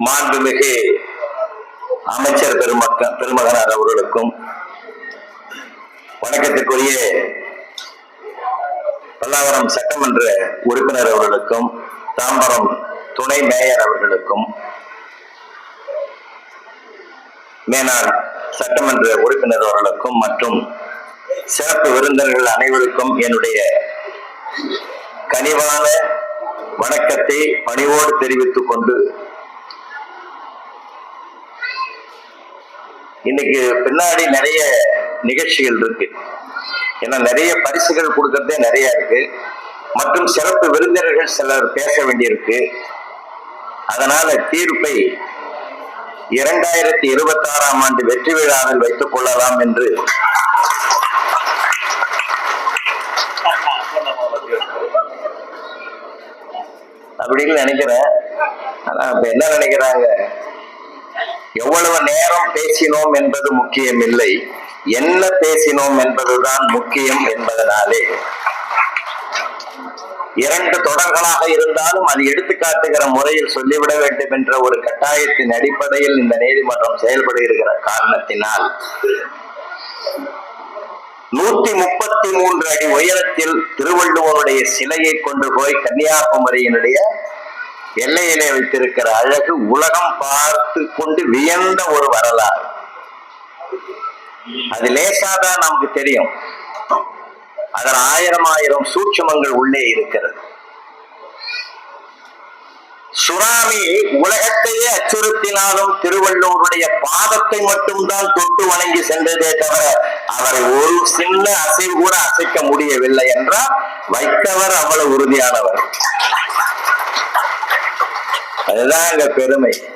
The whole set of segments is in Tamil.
மாண்புமிகு அமைச்சர் பெருமக்க பெருமகனார் அவர்களுக்கும் வணக்கத்திற்குரிய பல்லாவரம் சட்டமன்ற உறுப்பினர் அவர்களுக்கும் தாம்பரம் துணை மேயர் அவர்களுக்கும் மேனாள் சட்டமன்ற உறுப்பினர் அவர்களுக்கும் மற்றும் சிறப்பு விருந்தினர்கள் அனைவருக்கும் என்னுடைய கனிவான வணக்கத்தை பணிவோடு தெரிவித்துக் கொண்டு இன்னைக்கு பின்னாடி நிறைய நிகழ்ச்சிகள் இருக்கு. ஏன்னா நிறைய பரிசுகள் கொடுக்கறதே நிறைய இருக்கு. மற்றும் சிறப்பு விருந்தினர்கள் சிலர் பேச வேண்டியிருக்கு. அதனால தீர்ப்பை இரண்டாயிரத்தி இருபத்தி ஆறாம் ஆண்டு வெற்றி விழாவில் வைத்துக் கொள்ளலாம் என்று அப்படின்னு நினைக்கிறேன். ஆனா இப்ப என்ன நினைக்கிறாங்க? எவ்வளவு நேரம் பேசினோம் என்பது முக்கியமில்லை. என்ன பேசினோம் என்பதுதான் முக்கியம் என்பதனாலே. இரண்டு தொடர்களாக இருந்தாலும் அது எடுத்துக்காட்டுகிற முறையில் சொல்லிவிட வேண்டும் என்ற ஒரு கட்டாயத்தின் அடிப்படையில் இந்த நீதிமன்றம் செயல்படுகிற காரணத்தினால். நூத்தி முப்பத்தி மூன்று அடி உயரத்தில் திருவள்ளுவருடைய சிலையை கொண்டு போய் கன்னியாகுமரியினுடைய எல்லையிலே வைத்திருக்கிற அழகு உலகம் பார்த்து கொண்டு வியந்த ஒரு வரலாறு. அது லேசாதான் நமக்கு தெரியும். அதில் ஆயிரம் ஆயிரம் சூட்சுமங்கள் உள்ளே இருக்கிறது. சுறாமி உலகத்தையே அச்சுறுத்தினாலும் திருவள்ளுவருடைய பாதத்தை மட்டும்தான் தொட்டு வணங்கி சென்றதே தவிர அவரை ஒரு சின்ன அசைவு கூட அசைக்க முடியவில்லை என்றால் வைத்தவர் அவ்வளவு உறுதியானவர். அதுதான் அங்க பெருமை.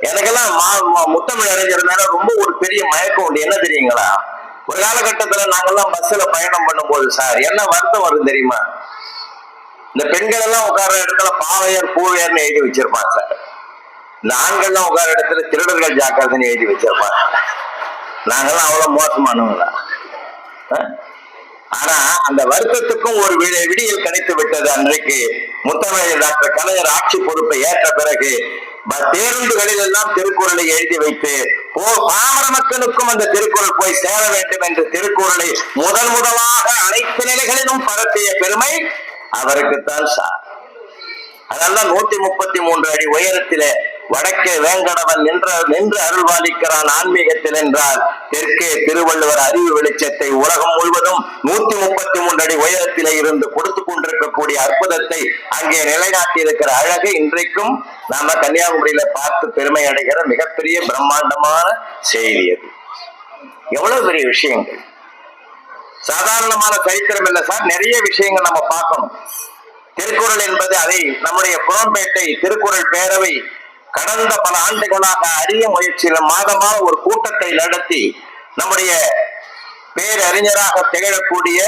எனக்கெல்லாம் மா- மா- முத்தமிழ் அறிஞர்னால ரொம்ப ஒரு பெரிய மயக்கம் உண்டு. என்ன தெரியுங்களா? ஒரு காலகட்டத்துல நாங்கெல்லாம் பஸ்ல பயணம் பண்ணும்போது சார் என்ன வருத்தம் வரும் தெரியுமா? இந்த பெண்கள் எல்லாம் உட்கார இடத்துல பாவையர் பூவையர்னு எழுதி வச்சிருப்பான் சார். நாங்கள்லாம் உட்கார இடத்துல திருடர்கள் ஜாக்கிரதைன்னு எழுதி வச்சிருப்பாங்க. நாங்கெல்லாம் அவ்வளவு மோசமானவங்களா? ஆனா அந்த வருத்தத்துக்கும் ஒரு விடி- விடியல் கிடைத்து விட்டது அன்றைக்கு. முத்தமிழ் டாக்டர் கலைஞர் ஆட்சி பொறுப்பை ஏற்ற பிறகு ப- பேருந்துகளில் எல்லாம் திருக்குறளை எழுதி வைத்து ஓ பாமர மக்களுக்கும் அந்த திருக்குறள் போய் சேர வேண்டும் என்ற திருக்குறளை முதல் முதலாக அனைத்து நிலைகளிலும் பரப்பிய பெருமை அவருக்குத்தான் சார். அதெல்லாம் நூத்தி முப்பத்தி மூன்று அடி உயரத்திலே வடக்கே வேங்கடவன் நின்ற நின்று அருள்வாளிக்கிறான் ஆன்மீகத்தில் என்றால் தெற்கே திருவள்ளுவர் அறிவு வெளிச்சத்தை உலகம் முழுவதும் நூத்தி முப்பத்தி மூன்று அடி உயரத்திலே இருந்து கொடுத்து கொண்டிருக்கக்கூடிய அற்புதத்தை அங்கே நிலைநாட்டி இருக்கிற அழகு இன்றைக்கும் நாம கன்னியாகுமரியில பார்த்து பெருமை அடைகிற மிகப்பெரிய பிரம்மாண்டமான செய்தி அது. எவ்வளவு பெரிய விஷயங்கள். சாதாரணமான சரித்திரம் இல்லை சார் நிறைய விஷயங்கள் நம்ம பார்க்கணும். திருக்குறள் என்பது அதை நம்முடைய புறம்பேட்டை திருக்குறள் பேரவை கடந்த பல ஆண்டுகளாக அரிய முயற்சியில் மாதமாக ஒரு கூட்டத்தை நடத்தி நம்முடைய பேரறிஞராக திகழக்கூடிய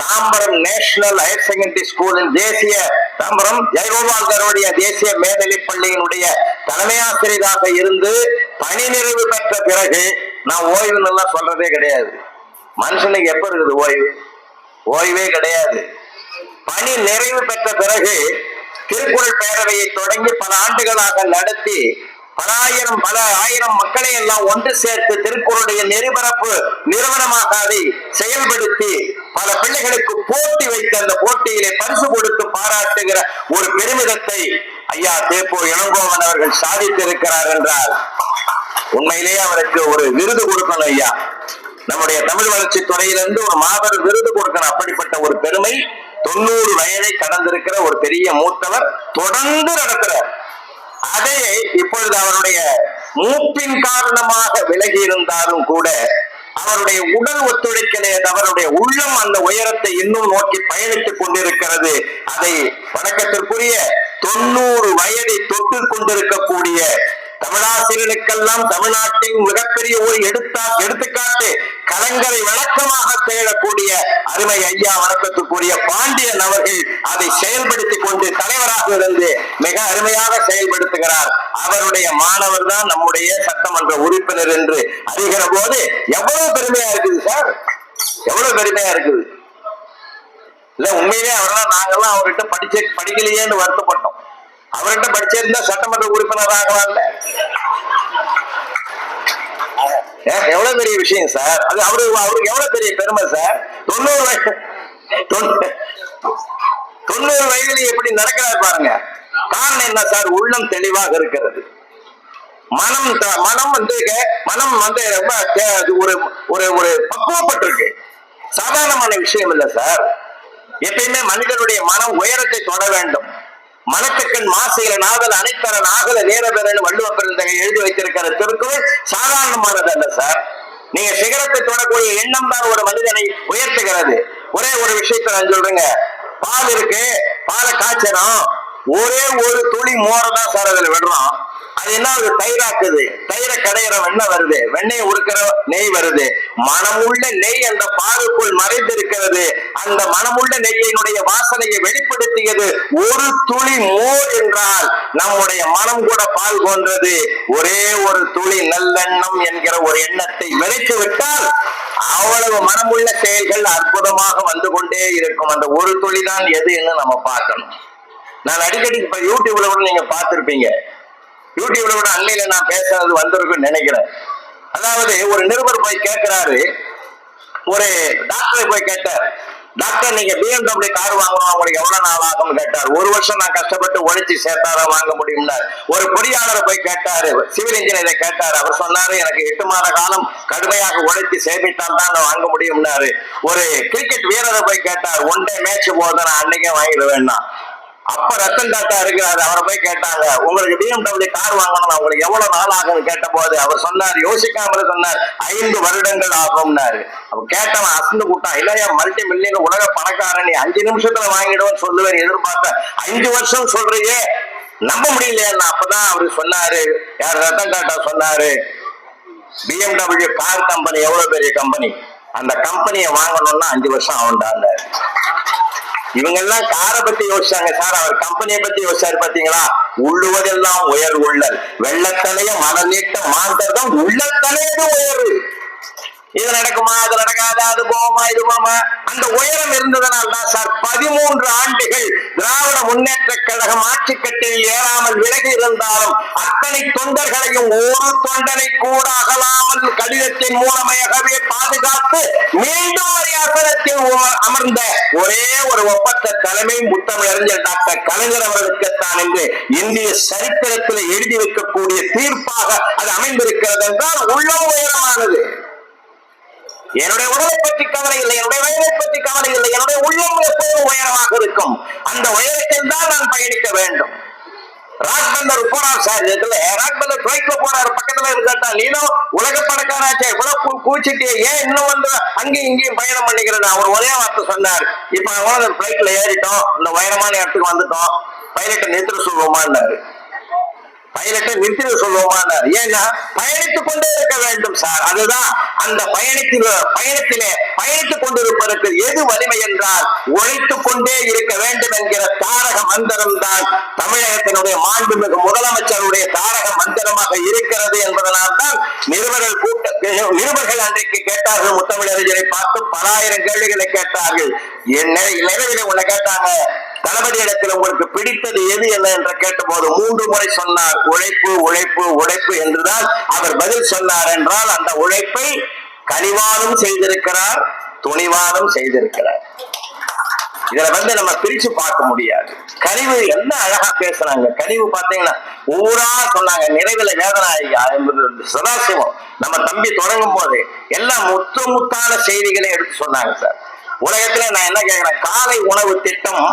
தாம்பரம் நேஷனல் ஹையர் செகண்டரி ஸ்கூலின் தேசிய தாம்பரம் ஜெயகோபால்கருடைய தேசிய மேல்நிலைப் பள்ளியினுடைய தலைமை ஆசிரியராக இருந்து பணி நிறைவு பெற்ற பிறகு நான் ஓய்வுன்னு எல்லாம் சொல்றதே கிடையாது. மனுஷனுக்கு எப்ப இருக்குது ஓய்வு? ஓய்வே கிடையாது. பணி நிறைவு பெற்ற பிறகு திருக்குறள் பேரவையை தொடங்கி பல ஆண்டுகளாக நடத்தி பல ஆயிரம் பல ஆயிரம் மக்களை எல்லாம் ஒன்று சேர்த்து திருக்குறளுடைய நெறிபரப்பு நிறுவனமாக அதை செயல்படுத்தி பல பிள்ளைகளுக்கு போட்டி வைத்து அந்த போட்டியிலே பரிசு கொடுத்து பாராட்டுகிற ஒரு பெருமிதத்தை ஐயா தேப்போ இளங்கோவன் அவர்கள் சாதித்திருக்கிறார் என்றால் உண்மையிலேயே அவருக்கு ஒரு விருது கொடுக்கணும் ஐயா. நம்முடைய தமிழ் வளர்ச்சி துறையிலிருந்து ஒரு மாபெரும் விருது கொடுக்கணும். அப்படிப்பட்ட ஒரு பெருமை தொண்ணூறு வயதை கடந்திருக்கிற ஒரு பெரிய மூத்தவர் தொடர்ந்து நடக்கிறார் அதே இப்பொழுது அவருடைய மூப்பின் காரணமாக விலகி இருந்தாலும் கூட அவருடைய உடல் ஒத்துழைக்கலே அவருடைய உள்ளம் அந்த உயரத்தை இன்னும் நோக்கி பயணித்துக் கொண்டிருக்கிறது. அதை வணக்கத்திற்குரிய தொண்ணூறு வயதை தொட்டு கொண்டிருக்கக்கூடிய தமிழாசிரியர்களுக்கெல்லாம் தமிழ்நாட்டின் மிகப்பெரிய ஒரு எடுத்தா எடுத்துக்காட்டு கலங்கரை விளக்கமாக திகழக்கூடிய அருமை ஐயா வணக்கத்துக்குரிய பாண்டியன் அவர்கள் அதை செயல்படுத்திக் கொண்டு தலைவராக இருந்து மிக அருமையாக செயல்படுத்துகிறார். அவருடைய மாணவர் தான் நம்முடைய சட்டமன்ற உறுப்பினர் என்று அறிகிற போது எவ்வளவு பெருமையா இருக்குது சார்? எவ்வளவு பெருமையா இருக்குது? இல்ல உண்மையிலே அவரெல்லாம் நாங்கெல்லாம் அவர்கிட்ட படிச்ச படிக்கலையேன்னு வருத்தப்பட்டோம். அவர்கிட்ட படிச்சிருந்தா சட்டமன்ற உறுப்பினர் ஆகலாம்ல எவ்வளவு பெரிய விஷயம் சார்? அது அவரு அவருக்கு எவ்வளவு பெரிய பெருமை சார்? தொண்ணூறு வயது தொண்ணூறு வயதுல எப்படி நடக்கிறார் பாருங்க. காரணம் என்ன சார்? உள்ளம் தெளிவாக இருக்கிறது. மனம் மனம் வந்து மனம் வந்து ரொம்ப கே- அது ஒரு ஒரு ஒரு பக்குவப்பட்டிருக்கு. சாதாரணமான விஷயம் இல்ல சார். எப்பயுமே மனிதனுடைய மனம் உயரத்தை தொட வேண்டும். மனத்துக்கண் மாசையில நாதல் அனைத்தரன் ஆகல நேரபெறன் வள்ளுவ பெருந்தகை எழுதி வைத்திருக்கிற திருக்குறள் சாதாரணமானது அல்ல சார். நீங்க சிகரத்தை தொடக்கூடிய எண்ணம் தான் ஒரு மனிதனை உயர்த்துகிறது. ஒரே ஒரு விஷயத்தை நான் சொல்றேங்க. பால் இருக்கு பாலை காய்ச்சணும். ஒரே ஒரு துளி மோரை தான் சார் அதுல விடுறோம். அது என்ன தயிராக்குது. தயிரை கடையிற வெண்ணெய் வருது. வெண்ணெய் உருக்கிற நெய் வருது. மனமுள்ள நெய் அந்த பாலுக்குள் மறைந்திருக்கிறது. அந்த மனமுள்ள நெய்யினுடைய வாசனையை வெளிப்படுத்தியது ஒரு துளி மோர் என்றால் நம்முடைய மனம் கூட பால் போன்றது ஒரே ஒரு துளி நல்லெண்ணம் என்கிற ஒரு எண்ணத்தை விளைத்து விட்டால் அவ்வளவு மனமுள்ள செயல்கள் அற்புதமாக வந்து கொண்டே இருக்கும். அந்த ஒரு துளி தான் எதுன்னு நம்ம பார்க்கணும். நான் அடிக்கடி இப்ப யூடியூப்ல கூட நீங்க பார்த்திருப்பீங்க. யூடியூப்ல கூட அன்னையில நான் பேசுறது வந்திருக்குன்னு நினைக்கிறேன். அதாவது ஒரு நிருபர் போய் கேட்கிறாரு ஒரு டாக்டரை போய் கேட்டார். டாக்டர் நீங்க பிஎம்டபிள்யூ கார் வாங்கணும் உங்களுக்கு எவ்வளவு நாள் ஆகும்னு கேட்டார். ஒரு வருஷம் நான் கஷ்டப்பட்டு ஒழிச்சு சேர்த்தாரா வாங்க முடியும்னார். ஒரு பொறியாளரை போய் கேட்டாரு. சிவில் இன்ஜினியரை கேட்டார். அவர் சொன்னாரு எனக்கு எட்டு மாத காலம் கடுமையாக உழைத்து சேமித்தால் தான் நான் வாங்க முடியும்னாரு. ஒரு கிரிக்கெட் வீரரை போய் கேட்டார். ஒன் டே மேட்ச் போதும் நான் அன்னைக்கே வாங்கிட வேண்டாம் அப்ப ரத்தன் டாட்டா இருக்கிறாரு அவரை போய் கேட்டாங்க. உங்களுக்கு பிஎம்டபிள்யூ கார் வாங்கணும் உங்களுக்கு எவ்வளவு நாள் ஆகும்னு கேட்ட போது அவர் சொன்னார் யோசிக்காமல் சொன்னார் ஐந்து வருடங்கள் ஆகும்னாரு. அவ கேட்டவன் அசந்து கூட்டான் இல்லையா மல்டி மில்லியன் உலக பணக்காரன் நீ அஞ்சு நிமிஷத்துல வாங்கிடுவேன்னு சொல்லுவேன் எதிர்பார்த்த அஞ்சு வருஷம் சொல்றியே. நம்ப முடியலையா அப்பதான் அவரு சொன்னாரு. யார்? ரத்தன் டாட்டா சொன்னாரு பிஎம்டபிள்யூ கார் கம்பெனி எவ்வளவு பெரிய கம்பெனி அந்த கம்பெனியை வாங்கணும்னா அஞ்சு வருஷம் ஆகுண்டாங்க இவங்க எல்லாம் காரை பத்தி யோசிச்சாங்க. சார் அவர் கம்பெனியை பத்தி யோசிச்சாரு பாத்தீங்களா? உள்ளுவதெல்லாம் உயர் உள்ளல் வெள்ளத்தலைய மனநீட்ட மாந்தர் தான் உள்ளத்தலையது உயர்வு. இது நடக்குமா அது நடக்காதா அது போகுமா இது போமா அந்த உயரம் இருந்ததனால் தான் சார் பதிமூன்று ஆண்டுகள் திராவிட முன்னேற்ற கழகம் ஆட்சி கட்டில் ஏறாமல் விலகி இருந்தாலும் அத்தனை தொண்டர்களையும் ஒரு தொண்டனை கூட அகலாமல் கடிதத்தின் மூலமையாகவே பாதுகாத்து மீண்டும் அரியாசனத்தில் அசனத்தில் அமர்ந்த ஒரே ஒரு ஒப்பற்ற தலைமை முத்தமிழறிஞர் டாக்டர் கலைஞர் அவர்களுக்குத்தான் என்று இந்திய சரித்திரத்தில் எழுதி வைக்கக்கூடிய தீர்ப்பாக அது அமைந்திருக்கிறது என்றால் உள்ளம் உயரமானது. என்னுடைய உடலை பற்றி கவலை இல்லை என்னுடைய வயதை பற்றி கவலை இல்லை என்னுடைய உள்ளம் எப்போதும் உயரமாக இருக்கும். அந்த உயரத்தில் தான் நான் பயணிக்க வேண்டும். ராக்பந்தர் போறார் சார் இதுல ராக்பந்தர் பிளைட்ல போறாரு பக்கத்துல இருக்கட்டா நீனும் உலக பணக்காராச்சே இவ்வளவு கூச்சிட்டே ஏன் இன்னும் வந்து அங்கேயும் இங்கேயும் பயணம் பண்ணிக்கிறேன் அவர் ஒரே வார்த்தை சொன்னார். இப்ப அவ்வளவு பிளைட்ல ஏறிட்டோம் இந்த உயரமான இடத்துக்கு வந்துட்டோம் பைலட்டை நிறுத்த சொல்லுவோமான்னாரு. பைலட்டை நிறுத்திட சொல்லுவோமானார் ஏன்னா பயணித்துக் கொண்டே இருக்க வேண்டும் சார். அதுதான் அந்த பயணத்தில் பயணத்திலே பயணித்துக் கொண்டிருப்பதற்கு எது வலிமை என்றால் உழைத்துக் கொண்டே இருக்க வேண்டும் என்கிற தாரக மந்திரம் தான் தமிழகத்தினுடைய மாண்புமிகு முதலமைச்சருடைய தாரக மந்திரமாக இருக்கிறது என்பதனால் தான் நிருபர்கள் கூட்ட நிருபர்கள் அன்றைக்கு கேட்டார்கள் முத்தமிழறிஞரை பார்த்து பலாயிரம் கேள்விகளை கேட்டார்கள். என்ன நிறை- உன்னை கேட்டாங்க தளபதி இடத்தில் உங்களுக்கு பிடித்தது எது என்ன என்று கேட்டபோது மூன்று முறை சொன்னார் உழைப்பு உழைப்பு உழைப்பு என்றுதான் அவர் பதில் சொன்னார் என்றால் அந்த உழைப்பை கனிவாலும் செய்திருக்கிறார் துணிவாலும் செய்திருக்கிறார். இதுல வந்து நம்ம பிரிச்சு பார்க்க முடியாது. கனிவு என்ன அழகா பேசுறாங்க கனிவு பாத்தீங்கன்னா ஊரா சொன்னாங்க. நிறைவில வேதனாயிகா என்பது சதாசிவம். நம்ம தம்பி தொடங்கும் போது எல்லாம் முத்து முத்தான செய்திகளை எடுத்து சொன்னாங்க சார். உலகத்துல நான் என்ன கேட்கிறேன் காலை உணவு திட்டம்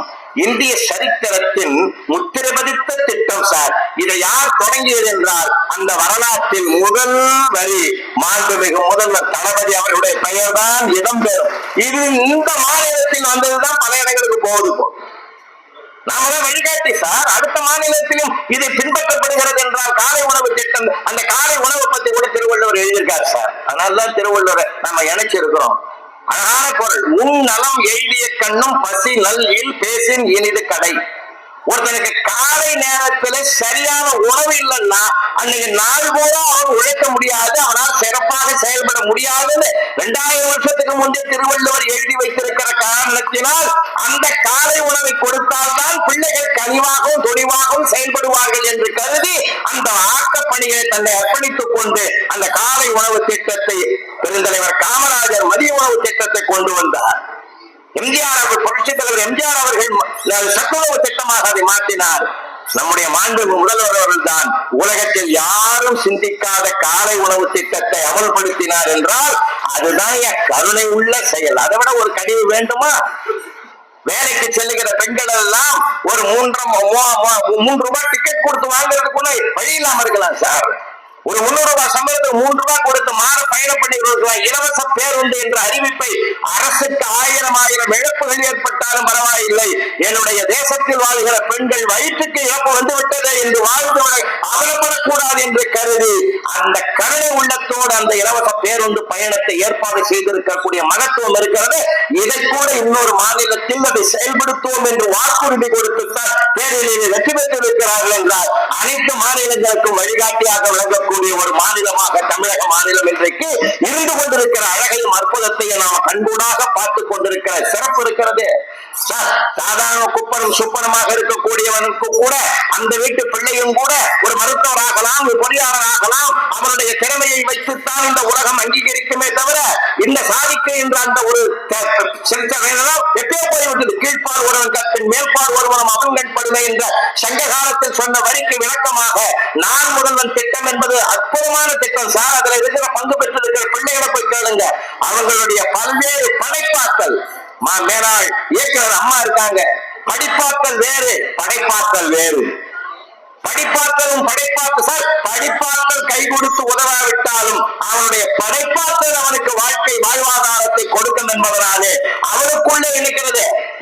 இந்திய சரித்திரத்தின் முத்திரை பதித்த திட்டம் சார். இதை யார் தொடங்கியது என்றால் அந்த வரலாற்றில் முதல் வரி மாண்புமிகு முதல்வர் தளபதி அவர்களுடைய பெயர்தான் இடம்பெறும் இது இந்த மாநிலத்தில் வந்ததுதான் பல இடங்களுக்கு போகுது நாமதான் வழிகாட்டி சார். அடுத்த மாநிலத்திலும் இது பின்பற்றப்படுகிறது என்றால் காலை உணவு திட்டம் அந்த காலை உணவு பத்தி கூட திருவள்ளுவர் எழுதியிருக்காரு சார். அதனால தான் திருவள்ளுவரை நம்ம இணைச்சிருக்கிறோம். அழகான குரல். உன் நலம் எய்திய கண்ணும் பசி நல் இல் பேசின் இனிது கடை. ஒருத்தனுக்கு காலை நேரத்துல சரியான உணவு இல்லைன்னா அன்னைக்கு நாள் பூரா அவன் உழைக்க முடியாது ஆனால் சிறப்பாக செயல்பட முடியாதுன்னு ரெண்டாயிரம் வருஷத்துக்கு முன்பே திருவள்ளுவர் எழுதி வைத்திருக்கிற காரணத்தினால் அந்த காலை உணவை கொடுத்தால்தான் பிள்ளைகள் கனிவாகவும் துணிவாகவும் செயல்படுவார்கள் என்று கருதி அந்த ஆக்க பணிகளை தன்னை அர்ப்பணித்துக் கொண்டு அந்த காலை உணவு திட்டத்தை பெருந்தலைவர் காமராஜர் மதிய உணவு திட்டத்தை கொண்டு வந்தார். எம்ஜிஆர் அவர்கள் புரட்சி தலைவர் எம்ஜிஆர் அவர்கள் சத்துணவு திட்டமாக அதை மாற்றினார். நம்முடைய மாண்பு முதல்வர் அவர்கள் தான் உலகத்தில் யாரும் சிந்திக்காத காலை உணவு திட்டத்தை அமல்படுத்தினார் என்றால் அதுதான் என் கருணை உள்ள செயல். அதை விட ஒரு கடிவு வேண்டுமா? வேலைக்கு செல்லுகிற பெண்கள் எல்லாம் ஒரு மூன்று மூன்று ரூபாய் டிக்கெட் கொடுத்து வாங்குறதுக்குள்ள வழி இல்லாம இருக்கலாம் சார். ஒரு முன்னூறு ரூபாய் சம்பளத்துக்கு மூன்று ரூபாய் கொடுத்து மாற பயணம் பண்ணி ரூபாய் இலவச பேருந்து என்ற அறிவிப்பை அரசுக்கு ஆயிரம் ஆயிரம் இழப்புகள் ஏற்பட்டாலும் பரவாயில்லை. என்னுடைய தேசத்தில் வாழ்கிற பெண்கள் வயிற்றுக்கு இழப்பு வந்து விட்டதே என்று வாழ்ந்தவரை அவலப்படக்கூடாது என்று கருதி அந்த கருணை உள்ளத்தோடு அந்த இலவச பேருந்து பயணத்தை ஏற்பாடு செய்திருக்கக்கூடிய மகத்துவம் இருக்கிறது. இதை கூட இன்னொரு மாநிலத்தில் அதை செயல்படுத்துவோம் என்று வாக்குறுதி கொடுத்துத்தான் தேர்தலில் வெற்றி பெற்றிருக்கிறார்கள் என்றால் அனைத்து மாநிலங்களுக்கும் வழிகாட்டியாக விளங்கக்கூடிய ஒரு மாநிலமாக தமிழக மாநிலம் இன்றைக்கு இருந்து கொண்டிருக்கிற அழகையும் அற்புதத்தையும் நாம் கண்கூடாக பார்த்து கொண்டிருக்கிற சிறப்பு இருக்கிறது. சாதாரண குப்பனும் சுப்பனமாக இருக்கக்கூடியவனுக்கு கூட அந்த வீட்டு பிள்ளையும் கூட ஒரு மருத்துவர் ஆகலாம் ஒரு பொறியாளர் ஆகலாம் அவனுடைய திறமையை வைத்துத்தான் இந்த உலகம் அங்கீகரிக்குமே தவிர இந்த சாதிக்கு என்ற அந்த ஒரு த- வேண்டாம் எப்பயோ போய்விட்டது. கீழ்ப்பால் ஒருவன் கற்பின் மேற்பால் ஒருவனும் அவன் படுமை என்ற சங்க காலத்தில் சொன்ன வரிக்கு விளக்கமாக நான் முதல்வன் திட்டம் என்பது அற்புதமான திட்டம் சார். அதுல இருக்கிற பங்கு பெற்றிருக்கிற பிள்ளைகளை போய் கேளுங்க. அவர்களுடைய பல்வேறு படைப்பாக்கள் மேலாள் இயக்குனர் அம்மா இருக்காங்க. படிப்பாற்றல் வேறு படைப்பாற்றல் வேறு. படிப்பாற்றலும் படைப்பாற்றல் சார் படிப்பாற்றல் கை கொடுத்து உதவாவிட்டாலும் அவனுடைய படைப்பாற்றல் அவனுக்கு வாழ்க்கை வாழ்வாதாரத்தை கொடுக்கும் என்பதனால்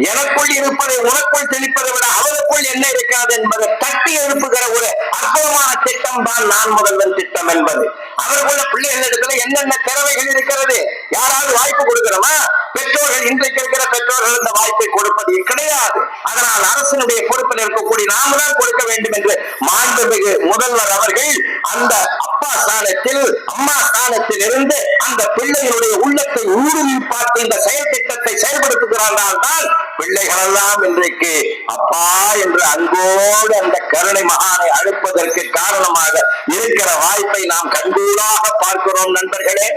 எனக்குள் இருப்பதை உனக்குள் தெளிப்பதை விட அவருக்குள் என்ன இருக்கிறது என்பதை தட்டி எழுப்புகிற ஒரு அற்புதமான திட்டம் தான் நான் முதல்வன் திட்டம் என்பது. அவருக்குள்ள பிள்ளைகளிடத்துல என்னென்ன திறமைகள் இருக்கிறது? யாராவது வாய்ப்பு கொடுக்கிறோமா? பெற்றோர்கள் இன்றைக்கு இருக்கிற பெற்றோர்கள் இந்த வாய்ப்பை கொடுப்பது கிடையாது. அதனால் அரசினுடைய பொறுப்பில் இருக்கக்கூடிய நாம தான் கொடுக்க வேண்டும் என்று மாண்புமிகு முதல்வர் அவர்கள் அந்த அப்பா ஸ்தானத்தில் அம்மா ஸ்தானத்தில் இருந்து அந்த பிள்ளைகளுடைய உள்ளத்தை ஊடுருவி பார்த்து இந்த செயல் திட்டத்தை செயல்படுத்துகிறார்கள் தான் பிள்ளைகள் எல்லாம் இன்றைக்கு அப்பா என்று அன்போடு அந்த கருணை மகானை அழைப்பதற்கு காரணமாக இருக்கிற வாய்ப்பை நாம் கண்கூடாக பார்க்கிறோம் நண்பர்களே.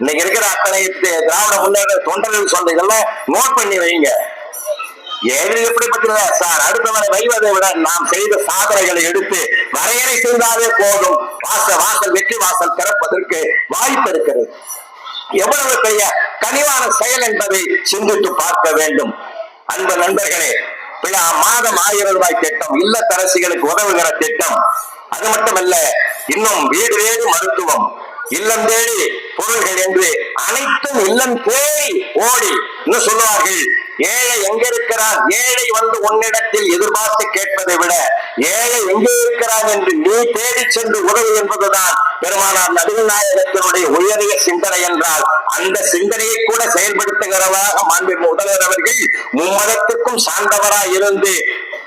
இன்னைக்கு இருக்கிற அத்தனை திராவிட முன்னேற்ற தொண்டர்கள் சொன்னதெல்லாம் நோட் பண்ணி வைங்க. எது எப்படிப்பட்டது சார் அடுத்தவரை வைவதை விட நாம் செய்த சாதனைகளை எடுத்து வரையறை செய்தாலே போதும். வாசல் வாசல் வெற்றி வாசல் திறப்பதற்கு வாய்ப்பு இருக்கிறது. எவ்வளவு பெரிய கனிவான செயல் என்பதை சிந்தித்து பார்க்க வேண்டும். அன்பு நண்பர்களே விழா மாதம் ஆயிரம் ரூபாய் திட்டம் இல்லத்தரசிகளுக்கு உதவுகிற திட்டம். அது மட்டுமல்ல இன்னும் வீடு வேறு மருத்துவம் இல்லம் தேடி பொருள்கள் என்று அனைத்தும் இல்லம் தேடி ஓடி இன்னும் சொல்லுவார்கள். ஏழை எங்க இருக்கிறான் ஏழை வந்து உன்னிடத்தில் எதிர்பார்த்து கேட்பதை விட ஏழை எங்கே இருக்கிறான் என்று நீ தேடி சென்று உதவு என்பதுதான். பெருமானார் நபிகள் நாயகத்தினுடைய உயரிய சிந்தனை என்றால் அந்த சிந்தனையை கூட செயல்படுத்துகிறவராக மாண்பு முதல்வர் அவர்கள் மும்மதத்துக்கும் சார்ந்தவராய் இருந்து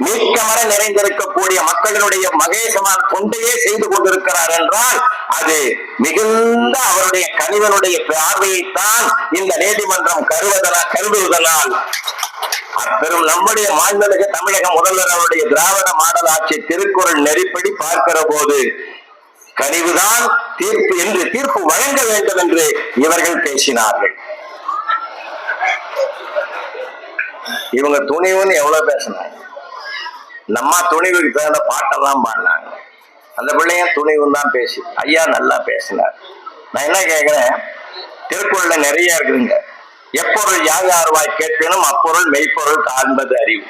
நீக்கமர நிறைந்திருக்கக்கூடிய மக்களினுடைய மகேசமான தொண்டையே செய்து கொண்டிருக்கிறார் என்றால் அது மிகுந்த அவருடைய கனிவனுடைய பார்வையைத்தான் இந்த நீதிமன்றம் கருவதனால் கருதுவதனால். பெரும் நம்முடைய மாண்புமிகு தமிழக முதல்வர் அவருடைய திராவிட மாடல் ஆட்சி திருக்குறள் நெறிப்படி பார்க்கிற போது கனிவுதான் தீர்ப்பு என்று தீர்ப்பு வழங்க வேண்டும் என்று இவர்கள் பேசினார்கள். இவங்க துணிவுன்னு எவ்வளவு பேசினாங்க? நம்ம துணிவுக்கு தகுந்த பாட்டெல்லாம் பாடினாங்க. அந்த பிள்ளையும் துணிவும் தான் பேசி ஐயா நல்லா பேசினார். நான் என்ன கேட்குறேன் திருக்குறள்ல நிறைய இருக்குதுங்க. எப்பொருள் யார் யார்வாய் கேட்கணும் அப்பொருள் மெய்ப்பொருள் காண்பது அறிவு.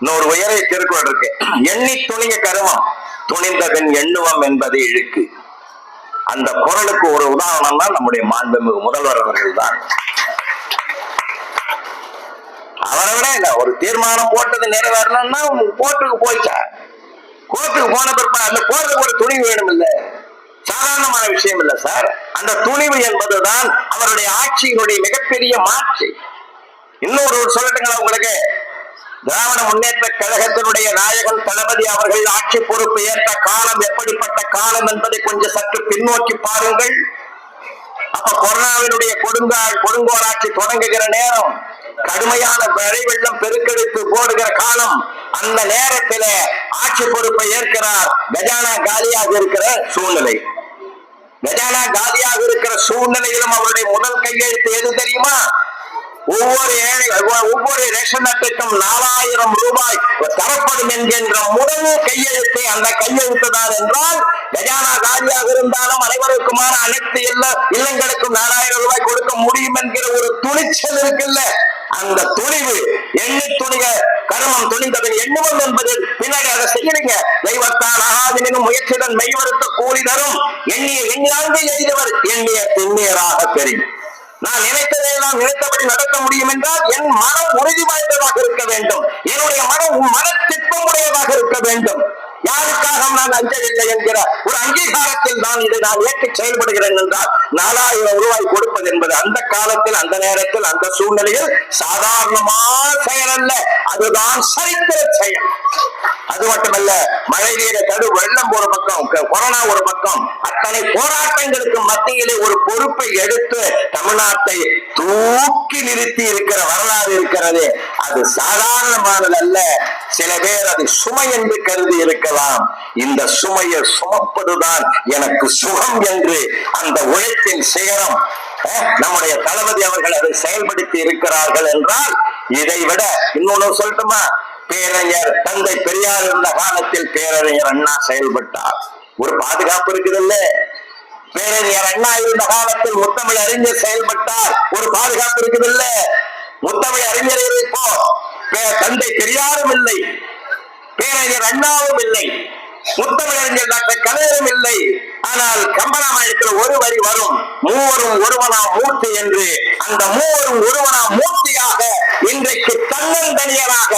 இன்னொரு உயரை திருக்குறள் இருக்கு. எண்ணி துணிய கருமம் துணிந்ததன் எண்ணுவம் என்பது இழுக்கு. அந்த குரலுக்கு ஒரு உதாரணம் தான் நம்முடைய மாண்புமிகு முதல்வர் அவர்கள் தான். அவரை விட இல்ல ஒரு தீர்மானம் போட்டது நிறைவேறணும்னா கோர்ட்டுக்கு போயிட்டா கோர்ட்டுக்கு போன பிற்பாடு அந்த போறதுக்கு ஒரு துணிவு வேணும் இல்ல சாதாரணமான விஷயம் இல்ல சார். அந்த துணிவு என்பதுதான் அவருடைய ஆட்சியினுடைய மிகப்பெரிய மாட்சி இன்னொரு ஒரு சொல்லட்டுங்களா உங்களுக்கு? திராவிட முன்னேற்ற கழகத்தினுடைய நாயகன் தளபதி அவர்கள் ஆட்சி பொறுப்பு ஏற்ற காலம் எப்படிப்பட்ட காலம் என்பதை கொஞ்சம் சற்று பின்னோக்கி பாருங்கள். அப்ப கொரோனாவினுடைய கொடுங்கால் கொடுங்கோராட்சி தொடங்குகிற நேரம். கடுமையான மழை வெள்ளம் பெருக்கெடுத்து போடுகிற காலம் அந்த நேரத்தில ஆட்சி பொறுப்பை ஏற்கிறார். கஜானா காலியாக இருக்கிற சூழ்நிலை. கஜானா காலியாக இருக்கிற சூழ்நிலையிலும் அவருடைய முதல் கையெழுத்து எது தெரியுமா? ஒவ்வொரு ஏழை ஒவ்வொரு ரேஷன் அட்டைக்கும் நாலாயிரம் ரூபாய் தரப்படும் என்கின்ற முதல் கையெழுத்தை அந்த கையெழுத்து தான் என்றால் கஜானா காலியாக இருந்தாலும் அனைவருக்குமான அனைத்து இல்ல இல்லங்களுக்கும் நாலாயிரம் ரூபாய் கொடுக்க முடியும் என்கிற ஒரு துணிச்சல் இருக்குல்ல. அந்த துணிவு எண்ணி துணிக கருமம் துணிந்தவன் எண்ணுவன் என்பது பின்னாடி அதை செய்யறீங்க தெய்வத்தால் ஆகாதினும் முயற்சியுடன் மெய்வருத்த கூலி தரும் எண்ணிய எண்ணாங்கு எய்தவர் எண்ணிய திண்ணியராக தெரியும். நான் நினைத்ததை நான் நினைத்தபடி நடக்க முடியும் என்றால் என் மனம் உறுதி வாய்ந்ததாக இருக்க வேண்டும். என்னுடைய மனம் மன திட்டம் இருக்க வேண்டும். யாருக்காக நான் அஞ்சவில்லை என்கிற ஒரு அங்கீகாரத்தில் தான் இதை நான் ஏற்று செயல்படுகிறேன் என்றால் நாலாயிரம் ரூபாய் கொடுப்பது என்பது அந்த காலத்தில் அந்த நேரத்தில் அந்த சூழ்நிலையில் சாதாரணமான செயல் அல்ல. அதுதான் சரித்திர செயல். அது மட்டுமல்ல மழை நீர கடு வெள்ளம் ஒரு பக்கம் கொரோனா ஒரு பக்கம். அத்தனை போராட்டங்களுக்கு மத்தியிலே ஒரு பொறுப்பை எடுத்து தமிழ்நாட்டை தூக்கி நிறுத்தி இருக்கிற வரலாறு இருக்கிறது. அது சாதாரணமானது அல்ல. சில பேர் அதை சுமை என்று கருதி இருக்கலாம். இந்த சுமையை சுமப்பதுதான் எனக்கு சுகம் என்று அந்த உழைப்பின் சிகரம். நம்முடைய தளபதி அவர்கள் அதை செயல்படுத்தி இருக்கிறார்கள் என்றால் இதை விட இன்னொன்னு சொல்லட்டுமா? பேரறிஞர் தந்தை பெரியார் இருந்த காலத்தில் பேரறிஞர் அண்ணா செயல்பட்டார். ஒரு பாதுகாப்பு இருக்குதுல்ல? பேரறிஞர் அண்ணா இருந்த காலத்தில் முத்தமிழ் அறிஞர் செயல்பட்டார். ஒரு பாதுகாப்பு இருக்குதுல்ல? முத்தமிழ் அறிஞர் இப்போ தந்தை பெரியாரும் இல்லை. பேரறிஞர் அண்ணாவும் இல்லை. முத்தமிழறிஞர் டாக்டர் கலையரும் இல்லை. ஆனால் கம்பராமாயணத்தில் ஒரு வரி வரும். மூவரும் ஒருவனா மூர்த்தி என்று. அந்த மூவரும் ஒருவனா மூர்த்தியாக இன்றைக்கு தன்னந்தனியராக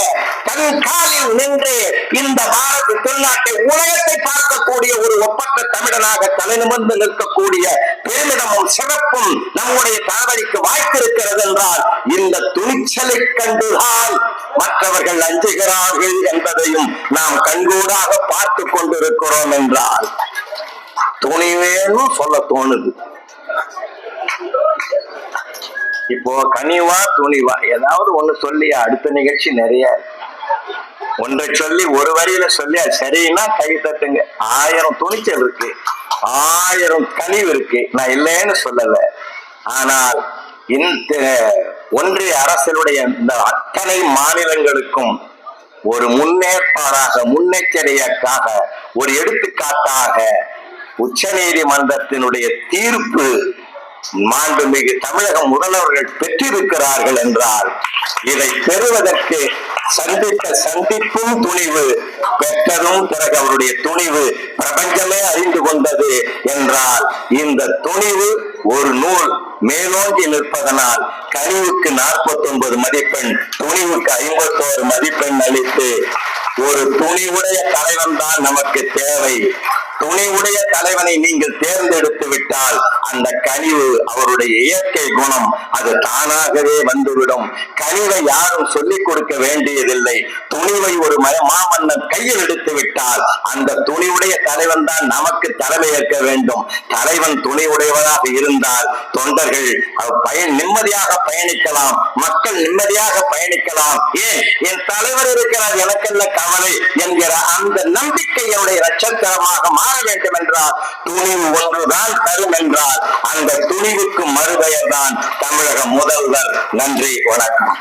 தன் காலில் நின்று இந்த பாரத திருநாட்டை உலகத்தை பார்க்கக்கூடிய ஒரு ஒப்பற்ற தமிழனாக தலைநிமிர்ந்து நிற்கக்கூடிய பெருமிதமும் சிறப்பும் நம்முடைய தளபதிக்கு வாய்த்திருக்கிறது என்றால் இந்த துணிச்சலை கண்டுதான் மற்றவர்கள் அஞ்சுகிறார்கள் என்பதையும் நாம் கண்கூடாக பார்த்து கொண்டிருக்கிறோம் என்றால். துணிவேன்னு சொல்ல தோணுது. இப்போ கனிவா துணிவா ஏதாவது ஒண்ணு சொல்லி அடுத்த நிகழ்ச்சி நிறைய. ஒன்றை சொல்லி ஒரு வரியில சொல்லி அது சரின்னா கை தட்டுங்க. ஆயிரம் துணிச்சல் இருக்கு. ஆயிரம் கனிவு இருக்கு. நான் இல்லைன்னு சொல்லல. ஆனால் இந்த ஒன்றிய அரசனுடைய இந்த அத்தனை மாநிலங்களுக்கும் ஒரு முன்னேற்பாடாக முன்னெச்சரிக்கையாக ஒரு எடுத்துக்காட்டாக உச்ச நீதிமன்றத்தினுடைய தீர்ப்பு மாண்புமிகு தமிழக முதல்வர்கள் பெற்றிருக்கிறார்கள் என்றால் இதை பெறுவதற்கு சந்தித்த சந்திப்பும் துணிவு பெற்றதும் பிறகு அவருடைய துணிவு பிரபஞ்சமே அறிந்து கொண்டது என்றால் இந்த துணிவு ஒரு நூல் மேலோங்கி நிற்பதனால் கனிவுக்கு 49 மதிப்பெண் துணிவுக்கு ஐம்பத்தோரு மதிப்பெண் அளித்து ஒரு துணிவுடைய தலைவன் தான் நமக்கு தேவை. துணிவுடைய தலைவனை நீங்கள் தேர்ந்தெடுத்து விட்டால் அந்த கனிவு அவருடைய இயற்கை குணம் அது தானாகவே வந்துவிடும். கனிவை யாரும் சொல்லிக் கொடுக்க வேண்டியதில்லை. துணிவை ஒரு மாமன்னன் கையில் எடுத்து விட்டால் அந்த துணிவுடைய தலைவன் தான் நமக்கு தலைமையேற்க வேண்டும். தலைவன் துணிவுடையவராக இருந்தால் தொண்டர்கள் பயன் நிம்மதியாக பயணிக்கலாம். மக்கள் நிம்மதியாக பயணிக்கலாம். ஏன்? என் தலைவர் இருக்கிறார். எனக்கென்ன கவலை என்கிற அந்த நம்பிக்கை என்னுடைய நட்சத்திரமாக மாற வேண்டும் என்றால் துணிவு ஒன்றுதான் தரும் என்றால் அந்த துணிவுக்கு மறுபெயர் தான் தமிழக முதல்வர் நன்றி வணக்கம்.